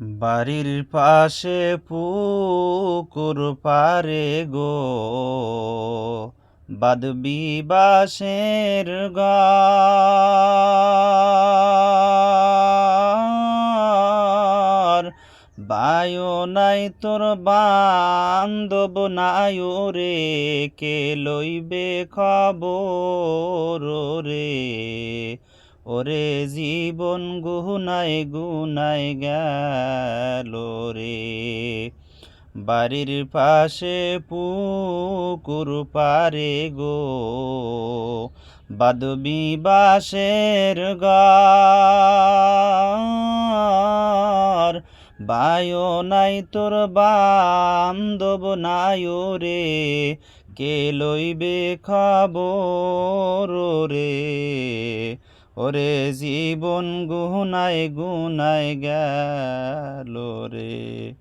বাড়ির পাশে পুকুর পারে গো। বাদবি বাসের ঘর। বায়ো নাই, তোর বান্ধব নাই রে কে লইবে খবর রে ওরে জীবন গুনায় গুনায় গেল রে। বাড়ির পাশে পুকুর পারে গো। বাদবি বাসের গার বায়ো নাই তোর দব নাই রে, কে লইবে খবর রে? ওরে জীবন গুনায় গুনায় গেল রে।